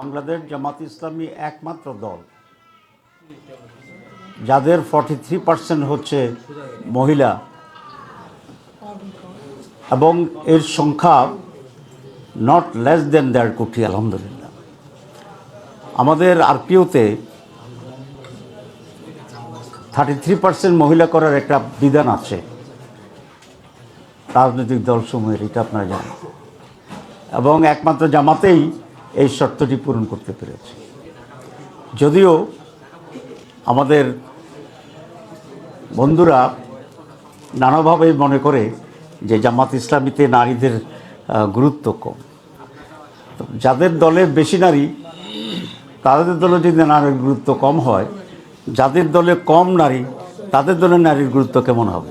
বাংলাদেশ জামাত ইসলামী একমাত্র দল, যাদের ফর্টি থ্রি পার্সেন্ট হচ্ছে মহিলা এবং এর সংখ্যা নট লেস দেন দেড় কোটি, আলহামদুলিল্লাহ। আমাদের আরপিওতে থার্টি থ্রি পার্সেন্ট মহিলা করার একটা বিধান আছে, রাজনৈতিক দলসমূহের, এটা আপনারা জানেন। এবং একমাত্র জামাতেই এই শর্তটি পূরণ করতে পেরেছে। যদিও আমাদের বন্ধুরা নানাভাবেই মনে করে যে জামাত ইসলামীতে নারীদের গুরুত্ব কম। যাদের দলে বেশি নারী, তাদের দলে যদি নারীর গুরুত্ব কম হয়, যাদের দলে কম নারী, তাদের দলে নারীর গুরুত্ব কেমন হবে?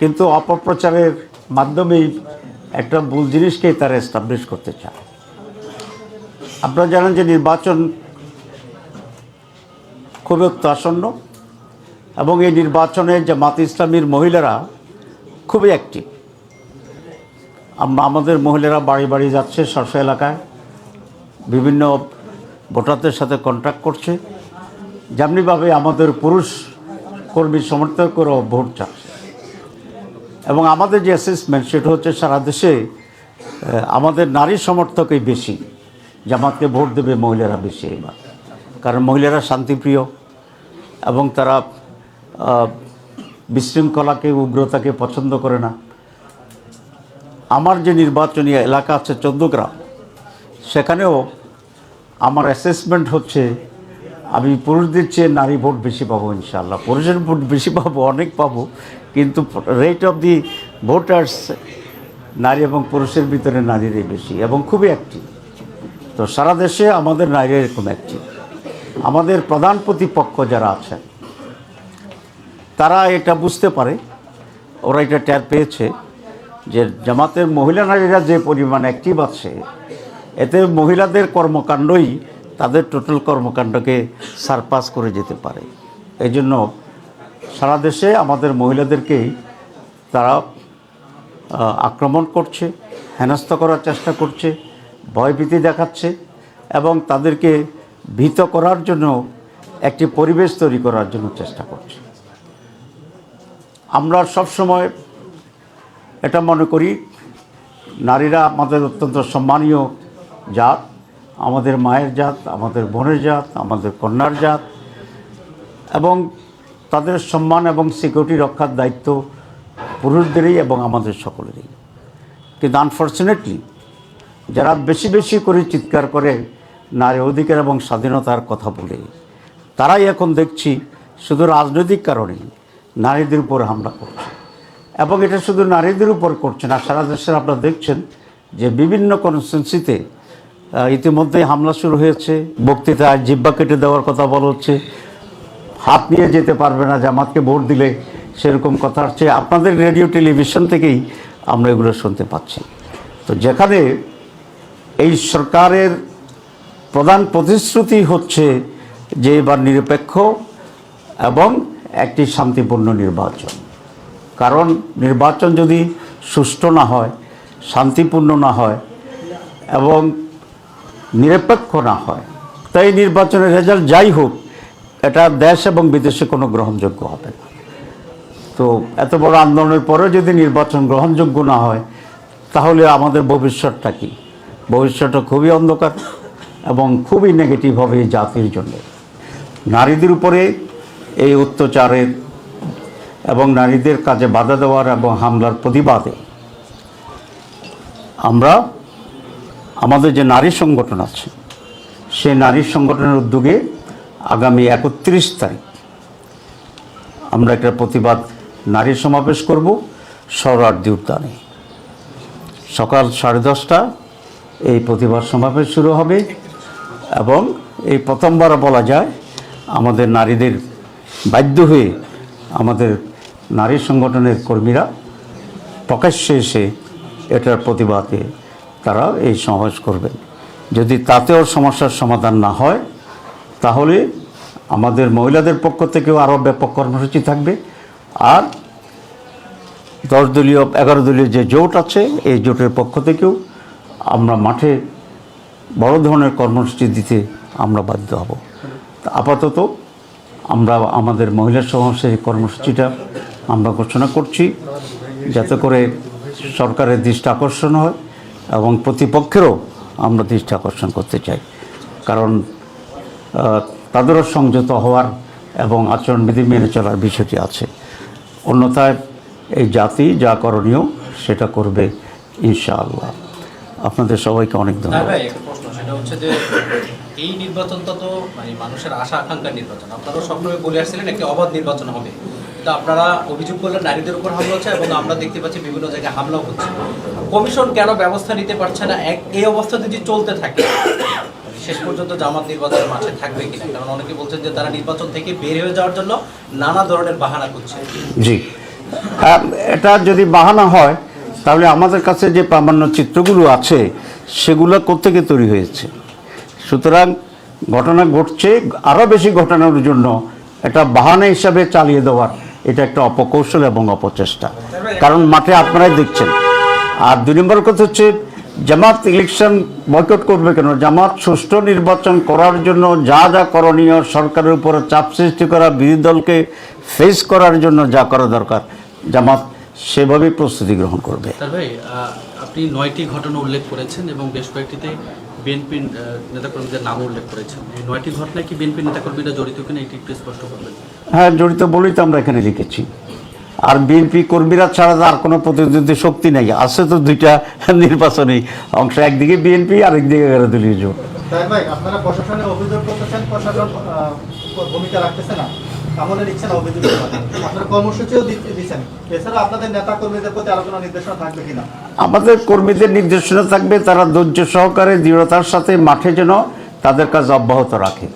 কিন্তু অপপ্রচারের মাধ্যমেই একটা ভুল জিনিসকেই তারা এস্টাবলিশ করতে চায়। আপনারা জানেন যে নির্বাচন খুবই আসন্ন এবং এই নির্বাচনে জামাত ইসলামীর মহিলারা খুবই অ্যাক্টিভ আমাদের মহিলারা বাড়ি বাড়ি যাচ্ছে স্বস্ব এলাকায়, বিভিন্ন ভোটারদের সাথে কন্ট্যাক্ট করছে। যেমনিভাবে আমাদের পুরুষ কর্মী সমর্থকরাও ভোট চাচ্ছে এবং আমাদের যে অ্যাসেসমেন্ট সেটা হচ্ছে সারা দেশে আমাদের নারী সমর্থকই বেশি। জামাতকে ভোট দেবে মহিলারা বেশি এবার। কারণ মহিলারা শান্তিপ্রিয় এবং তারা বিশৃঙ্খলাকে, উগ্রতাকে পছন্দ করে না। আমার যে নির্বাচনী এলাকা আছে চৌদ্দগ্রাম সেখানেও আমার অ্যাসেসমেন্ট হচ্ছে আমি পুরুষদের চেয়ে নারী ভোট বেশি পাবো ইনশাল্লাহ পুরুষের ভোট বেশি পাবো, অনেক পাবো, কিন্তু রেট অফ দি ভোটার্স নারী এবং পুরুষের ভিতরে নারীরই বেশি এবং খুবই অ্যাক্টিভ তো সারা দেশে আমাদের নারী এরকম একটি। আমাদের প্রধান প্রতিপক্ষ যারা আছেন, তারা এটা বুঝতে পারে। ওরা এটা ট্যার পেয়েছে যে জামাতের মহিলা নারীরা যে পরিমাণ অ্যাক্টিভ আছে, এতে মহিলাদের কর্মকাণ্ডই তাদের টোটাল কর্মকাণ্ডকে সারপাস করে যেতে পারে। এই জন্য সারা দেশে আমাদের মহিলাদেরকেই তারা আক্রমণ করছে, হেনস্থা করার চেষ্টা করছে। ভয়ভীতি দেখাচ্ছে এবং তাদেরকে ভীত করার জন্য, একটি পরিবেশ তৈরি করার জন্য চেষ্টা করছে। আমরা সব সময় এটা মনে করি, নারীরা আমাদের অত্যন্ত সম্মানীয় জাত, আমাদের মায়ের জাত, আমাদের বোনের জাত, আমাদের কন্যার জাত, এবং তাদের সম্মান এবং সিকিউরিটি রক্ষার দায়িত্ব পুরুষদেরই এবং আমাদের সকলেরই। কিন্তু আনফর্চুনেটলি যারা বেশি বেশি করে চিৎকার করে নারী অধিকার এবং স্বাধীনতার কথা বলে, তারাই এখন দেখছি শুধু রাজনৈতিক কারণেই নারীদের উপর হামলা করছে। এবং এটা শুধু নারীদের উপর করছে না, সারা দেশের আপনারা দেখছেন যে বিভিন্ন কনস্টেন্সিতে ইতিমধ্যেই হামলা শুরু হয়েছে, বক্তৃতায় জিব্বা কেটে দেওয়ার কথা বলা হচ্ছে, হাত নিয়ে যেতে পারবে না, জামাতকে ভোট দিলে সেরকম কথা আসছে। আপনাদের রেডিও, টেলিভিশন থেকেই আমরা এগুলো শুনতে পাচ্ছি। তো যেখানে এই সরকারের প্রধান প্রতিশ্রুতি হচ্ছে যে এবার নিরপেক্ষ এবং একটি শান্তিপূর্ণ নির্বাচন। কারণ নির্বাচন যদি সুষ্ঠু না হয়, শান্তিপূর্ণ না হয় এবং নিরপেক্ষ না হয় তাই নির্বাচনের রেজাল্ট যাই হোক, এটা দেশ এবং বিদেশে কোনো গ্রহণযোগ্য হবে না। তো এত বড় আন্দোলনের পরেও যদি নির্বাচন গ্রহণযোগ্য না হয়, তাহলে আমাদের ভবিষ্যৎটা কি? ভবিষ্যৎটা খুবই অন্ধকার এবং খুবই নেগেটিভ হবে জাতির জন্য। নারীদের উপরে এই অত্যাচারের এবং নারীদের কাজে বাধা দেওয়ার এবং হামলার প্রতিবাদে আমরা, আমাদের যে নারী সংগঠন আছে, সেই নারী সংগঠনের উদ্যোগে আগামী একত্রিশ তারিখ আমরা একটা প্রতিবাদ নারী সমাবেশ করব সৌরার্দি উদ্যানে। সকাল সাড়ে দশটা এই প্রতিবাদ সমাবেশ শুরু হবে এবং এই প্রথমবার বলা যায় আমাদের নারীদের বাধ্য হয়ে আমাদের নারী সংগঠনের কর্মীরা প্রকাশ্যে এসে এটার প্রতিবাদে তারা এই সমাবেশ করবেন যদি তাতেও সমস্যার সমাধান না হয়, তাহলে আমাদের মহিলাদের পক্ষ থেকেও আরও ব্যাপক কর্মসূচি থাকবে। আর দশ দলীয়, এগারো দলীয় যে জোট আছে, এই জোটের পক্ষ থেকেও আমরা মাঠে বড় ধরনের কর্মসূচি দিতে আমরা বাধ্য হব। আপাতত আমরা আমাদের মহিলা সমাবেশের কর্মসূচিটা আমরা ঘোষণা করছি, যাতে করে সরকারের দৃষ্টি আকর্ষণ হয় এবং প্রতিপক্ষেরও আমরা দৃষ্টি আকর্ষণ করতে চাই। কারণ তাদেরও সংযত হওয়ার এবং আচরণবিধি মেনে চলার বিষয়টি আছে। অন্যথায় এই জাতি যা করণীয় সেটা করবে ইনশাআল্লাহ। আপনাদের সবাইকে অনেক ধন্যবাদ। ভাই একটা প্রশ্ন সেটা হচ্ছে যে এই নির্বাচনটা তো মানে মানুষের আশা আকাঙ্ক্ষার নির্বাচন। আপনারাও সবসময় বলে আসছিলেন একটি অবাধ নির্বাচন হবে। তো আপনারা অভিযোগ করলেন নারীদের উপর হামলা হচ্ছে এবং আমরা দেখতে পাচ্ছি বিভিন্ন জায়গায় হামলাও হচ্ছে। কমিশন কেন ব্যবস্থা নিতে পারছে না? এক এই অবস্থা যদি চলতে থাকে শেষ পর্যন্ত জামাত নির্বাচনের মাঠে থাকবে কিনা? কারণ অনেকে বলছেন যে তারা নির্বাচন থেকে বের হয়ে যাওয়ার জন্য নানা ধরনের বাহানা করছে। জি। এটা যদি বাহানা হয় তাহলে আমাদের কাছে যে প্রামাণ্য চিত্রগুলো আছে, সেগুলো কোত্থেকে তৈরি হয়েছে? সুতরাং ঘটনা ঘটছে আরও বেশি ঘটানোর জন্য একটা বাহানা হিসাবে চালিয়ে দেওয়ার এটা একটা অপকৌশল এবং অপচেষ্টা। কারণ মাঠে আপনারাই দেখছেন। আর দুই নম্বর কথা হচ্ছে, জামাত ইলেকশন বয়কট করবে কেন? জামাত সুষ্ঠু নির্বাচন করার জন্য যা যা করণীয়, সরকারের উপরে চাপ সৃষ্টি করা, বিরোধী দলকে ফেস করার জন্য যা করা দরকার, জামাত সেভাবেই প্রস্তুতি গ্রহণ করবে। ভাই আপনি নয়টি ঘটনা উল্লেখ করেছেন এবং বেশ কয়েকটিতে বিএনপি নেতাকর্মীদের নাম উল্লেখ করেছেন। এই নয়টি ঘটনায় কি বিএনপি নেতাকর্মীরা জড়িত কিনা এটি একটু স্পষ্ট করবেন। হ্যাঁ জড়িত বলেই তো আমরা এখানে লিখেছি। আর বিএনপি কর্মীরা ছাড়া তো আর কোনো প্রতিদ্বন্দ্বী শক্তি নেই। আছে তো দুইটা নির্বাচনী অংশ একদিকে বিএনপি আরেকদিকে দলীয় জোট। তাই ভাই আপনারা প্রশাসনে অভিযোগ করতেছেন প্রশাসন ভূমিকা রাখতেছে না। নিচ্ছে না অভিযোগ আপনারা কর্মসূচিও দিচ্ছেন। এছাড়া আপনাদের নেতা কর্মীদের প্রতি আলোচনা নির্দেশনা থাকবে কিনা? আমাদের কর্মীদের নির্দেশনা থাকবে তারা ধৈর্য সহকারে দৃঢ়তার সাথে মাঠে যেন তাদের কাজ অব্যাহত রাখে।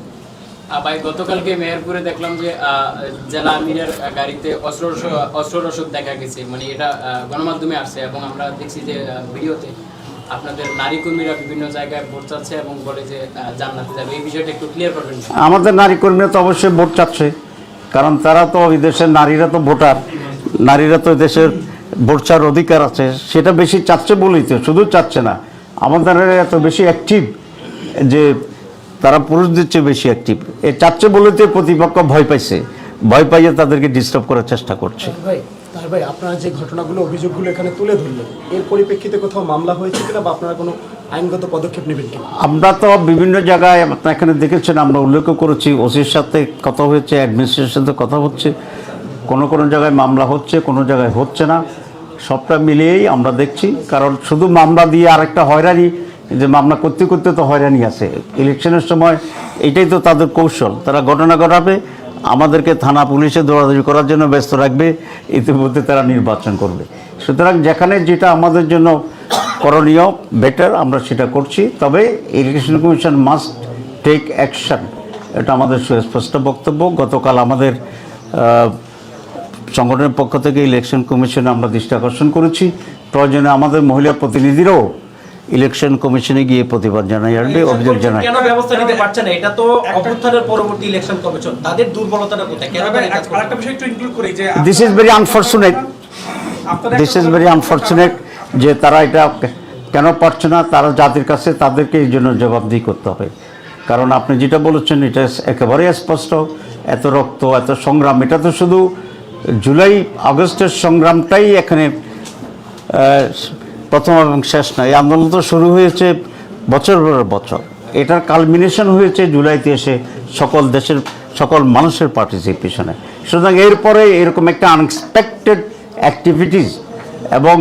ভাই গতকালকে মেহেরপুরে দেখলাম যে আহ, জেলা আমিরের গাড়িতে অস্ত্র অস্ত্র রসদ দেখা গেছে। মানে এটা গণমাধ্যমে আসছে এবং আমরা দেখছি যে ভিডিওতে আপনাদের নারী কর্মীরা বিভিন্ন জায়গায় ভোট চাচ্ছে এবং বলে যে জান্নাতে যাবে। এই বিষয়টা একটু ক্লিয়ার করবেন। আমাদের নারী কর্মীরা তো অবশ্যই ভোট চাচ্ছে। কারণ তারা তো এই দেশের নারীরা তো ভোটার। নারীরা তো দেশের ভোট চাওয়ার অধিকার আছে। সেটা বেশি চাচ্ছে বলেই তো, শুধু চাচ্ছে না। আমাদের এত বেশি অ্যাক্টিভ যে তারা পুরুষদের চেয়ে বেশি অ্যাক্টিভ এ চাচ্ছে বলে তো প্রতিপক্ষ ভয় পাইছে। ভয় পাইয়ে তাদেরকে ডিস্টার্ব করার চেষ্টা করছে। ভাই, আপনারা যে ঘটনাগুলো, অভিযোগগুলো এখানে তুলে ধরলেন, এর পরিপ্রেক্ষিতে কোথাও মামলা হয়েছে কিনা বা আপনারা কোনো আইনগত পদক্ষেপ নেবেন কিনা? আমরা তো বিভিন্ন জায়গায় আপনারা এখানে দেখেছেন, আমরা উল্লেখ করেছি, ওসির সাথে কথা হয়েছে অ্যাডমিনিস্ট্রেশনের সাথে কথা হচ্ছে। কোনো কোনো জায়গায় মামলা হচ্ছে, কোনো জায়গায় হচ্ছে না। সবটা মিলিয়েই আমরা দেখছি, কারণ শুধু মামলা দিয়ে আরেকটা হয়রানি, যে মামলা করতে করতে তো হয়রানি আছে। ইলেকশনের সময় এটাই তো তাদের কৌশল, তারা ঘটনা ঘটাবে, আমাদেরকে থানা পুলিশে দৌড়াদৌড়ি করার জন্য ব্যস্ত রাখবে, ইতিমধ্যে তারা নির্বাচন করবে। সুতরাং যেখানে যেটা আমাদের জন্য করণীয় বেটার আমরা সেটা করছি। তবে election commission must take action এটা আমাদের সুস্পষ্ট বক্তব্য। গতকাল আমাদের সংগঠনের পক্ষ থেকে ইলেকশন কমিশনে আমরা দৃষ্টি আকর্ষণ করেছি। প্রয়োজনে আমাদের মহিলা প্রতিনিধিরাও ইলেকশন কমিশনে গিয়ে প্রতিবাদ জানাই আসবে অভিযোগ জানাই। কেন ব্যবস্থা নিতে পারছে না? এটা তো অভ্যুত্থানের পরবর্তী ইলেকশন কমিশন তাদের দুর্বলতাটা কোথায়? কেন? আরেকটা বিষয় একটু ইনক্লুড করি যে this is very unfortunate this is very unfortunate যে তারা এটা কেন পারছে না, তারা জাতির কাছে তাদেরকে এই জন্য জবাবদিহি করতে হবে। কারণ আপনি যেটা বলেছেন, এটা একেবারেই স্পষ্ট। এত রক্ত, এত সংগ্রাম, এটা তো শুধু জুলাই, আগস্টের সংগ্রামটাই এখানে প্রথম এবং শেষ না এই আন্দোলন তো শুরু হয়েছে বছর বছর। এটার কালমিনেশন হয়েছে জুলাইতে এসে সকল দেশের, সকল মানুষের পার্টিসিপেশনে সুতরাং এরপরে এরকম একটা আনএক্সপেক্টেড অ্যাক্টিভিটিস এবং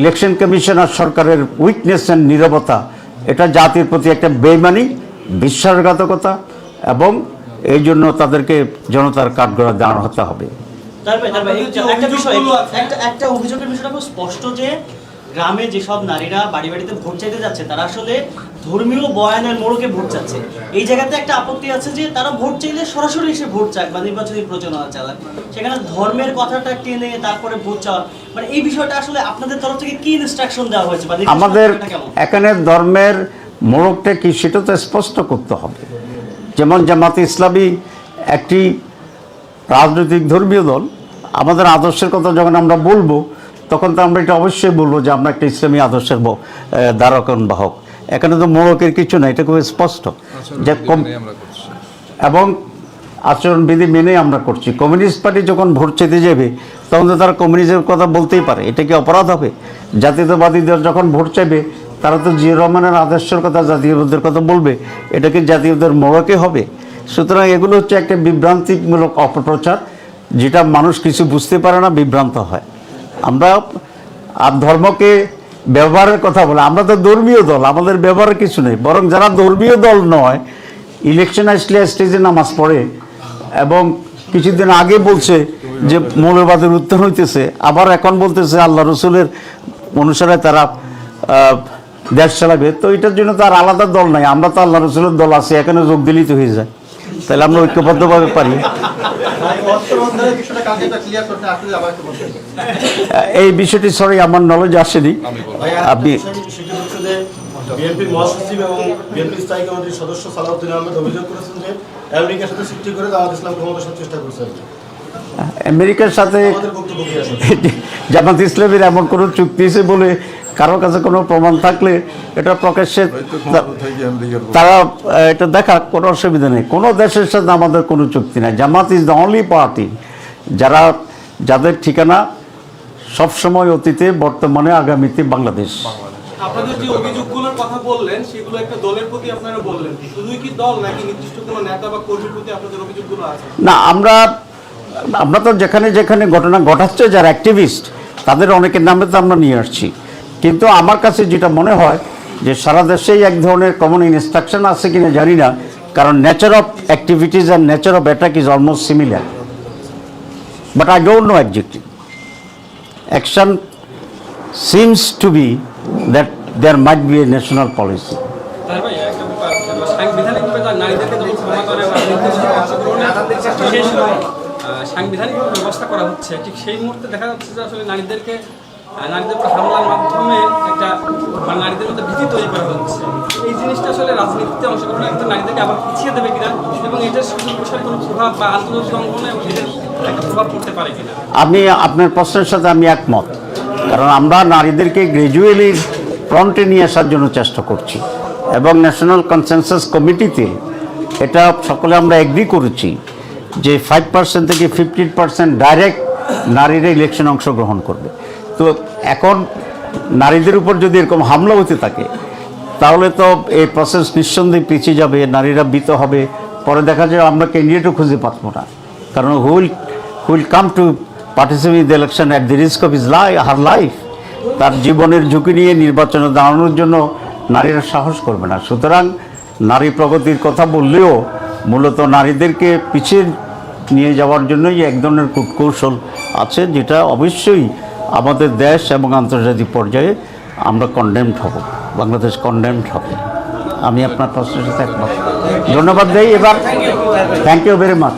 ইলেকশন কমিশন আর সরকারের উইকনেস অ্যান্ড নিরবতা এটা জাতির প্রতি একটা বেইমানি বিশ্বাসঘাতকতা এবং এই জন্য তাদেরকে জনতার কাঠগড়া দাঁড় হতে হবে। একটা অভিযোগের বিষয়টা খুব স্পষ্ট যে গ্রামে যেসব নারীরা বাড়ি বাড়িতে ভোট চাইতে যাচ্ছে তারা আসলে ধর্মীয় বয়ানের মোড়কে ভোট চাচ্ছে। এই জায়গাতে একটা আপত্তি আছে যে তারা ভোট চাইলে সরাসরি এসে ভোট চায় বা নির্বাচনী প্রচারণা চালায় সেখানে ধর্মের কথাটা টেনে তারপরে ভোট চাওয়া মানে এই বিষয়টা আসলে আপনাদের তরফ থেকে কি ইনস্ট্রাকশন দেওয়া হয়েছে আমাদের এখানে ধর্মের মোড়কটা কি সেটা তো স্পষ্ট করতে হবে। যেমন জামাতে ইসলামী একটি রাজনৈতিক ধর্মীয় দল আমাদের আদর্শের কথা যখন আমরা বলব তখন তো আমরা এটা অবশ্যই বলব যে আমরা একটা ইসলামী আদর্শের দ্বারকন বাহক। এখানে তো মোড়কের কিছু না এটা খুব স্পষ্ট। যে কম এবং আচরণবিধি মেনে আমরা করছি। কমিউনিস্ট পার্টি যখন ভোট চেতে যাবে তখন তো তারা কমিউনিজমের কথা বলতেই পারে। এটা কি অপরাধ হবে? জাতীয়তাবাদীদের যখন ভোট চাইবে তারা তো জিয়া রহমানের আদর্শের কথা জাতীয়বাদের কথা বলবে। এটা কি জাতীয়দের মোড়কে হবে? সুতরাং এগুলো হচ্ছে একটা বিভ্রান্তিমূলক অপপ্রচার যেটা মানুষ কিছু বুঝতে পারে না বিভ্রান্ত হয়। আমরা আর ধর্মকে ব্যবহারের কথা বলে, আমরা তো ধর্মীয় দল, আমাদের ব্যবহারের কিছু নেই। বরং যারা ধর্মীয় দল নয় ইলেকশন আসলে স্টেজে নামাজ পড়ে এবং কিছুদিন আগে বলছে যে মৌলবাদের উত্তর হইতেছে, আবার এখন বলতেছে আল্লাহ রসুলের অনুসারে তারা দেশ চালাবে। তো এটার জন্য তো আর আলাদা দল নাই, আমরা তো আল্লাহ রসুলের দল আছি, এখানে যোগ দিলেই তো হয়ে যায়। তাহলে আমরা ঐক্যবদ্ধভাবে পারি। এই বিষয়টি সরি আমার নলেজ আসেনি। আপনি সেটি হচ্ছে যে বিএনপির মহাসচিব এবং বিএনপি স্থায়ী কমিটির সদস্য সালাউদ্দিন আহমেদ অভিযোগ করেছেন যে আমেরিকার সাথে চুক্তি করে জামাত ইসলাম ক্ষমতার চেষ্টা করছে আমেরিকার সাথে আমাদের বক্তব্য কি আছে জামাত ইসলামের এমন কোনো চুক্তি আছে বলে কারোর কাছে কোনো প্রমাণ থাকলে এটা প্রকাশ্যে তারা এটা দেখা কোনো অসুবিধা নেই। কোনো দেশের সাথে আমাদের কোনো চুক্তি নেই। Jamaat is the only party যারা যাদের ঠিকানা সবসময় অতীতে বর্তমানে আগামীতে বাংলাদেশ। আপনাদের যে অভিযোগগুলোর কথা বললেন সেগুলো একটা দলের প্রতি আপনারা বললেন। শুধুই কি দল নাকি নির্দিষ্ট কোনো নেতা বা কর্মীর প্রতি আপনাদের অভিযোগগুলো আছে? না আমরা আমরা তো যেখানে যেখানে ঘটনা ঘটাচ্ছে যারা অ্যাক্টিভিস্ট তাদের অনেকের নামে তো আমরা নিয়ে আসছি। কিন্তু আমার কাছে যেটা মনে হয় যে সারা দেশেই এক ধরনের কমন ইনস্ট্রাকশন আছে কিনা জানি না, কারণ nature of activities and nature of attack is almost similar but I don't know exactly action seems to be that there might be a national policy সাংবিধানিকভাবে ব্যবস্থা করা হচ্ছে। ঠিক সেই মুহূর্তে দেখা যাচ্ছে যে আসলে নারীদেরকে নারীদের উপর হামলার মাধ্যমে একটা মানে নারীদের মধ্যে ভীতি তৈরি করা হচ্ছে। এই জিনিসটা আসলে রাজনীতিতে অংশগ্রহণের ক্ষেত্রে নারীদেরকে আবার পিছিয়ে দেবে কিনা এবং এটার সুযোগ প্রসারে কোনো প্রভাব বা আন্তর্জাতিক অঙ্গনে এটার একটা প্রভাব পড়তে পারে কিনা? আমি আপনার প্রশ্নের সাথে আমি একমত। কারণ আমরা নারীদেরকে গ্র্যাজুয়ালি ফ্রন্টে নিয়ে আসার জন্য চেষ্টা করছি এবং ন্যাশনাল কনসেনসাস কমিটিতে এটা সকলে আমরা এগ্রি করেছি যে ফাইভ পার্সেন্ট থেকে ফিফটিন পার্সেন্ট ডাইরেক্ট নারীরা ইলেকশনে অংশগ্রহণ করবে। তো এখন নারীদের উপর যদি এরকম হামলা হতে থাকে, তাহলে তো এই প্রসেস নিঃসন্দেহে পিছিয়ে যাবে, নারীরা বিত হবে। পরে দেখা যায় আমরা ক্যান্ডিডেটও খুঁজে পাবো না। কারণ will will come to participate in the election at the risk of is lie her life তার জীবনের ঝুঁকি নিয়ে নির্বাচনে দাঁড়ানোর জন্য নারীরা সাহস করবে না। সুতরাং নারী প্রগতির কথা বললেও মূলত নারীদেরকে পিছিয়ে নিয়ে যাওয়ার জন্যই এক ধরনের কূটকৌশল আছে, যেটা অবশ্যই আমাদের দেশ এবং আন্তর্জাতিক পর্যায়ে আমরা কন্ডেমড হব, বাংলাদেশ কন্ডেমড হবে। আমি আপনার প্রশ্নের সাথে একমত। ধন্যবাদ দেই, এবার থ্যাংক ইউ ভেরি মাচ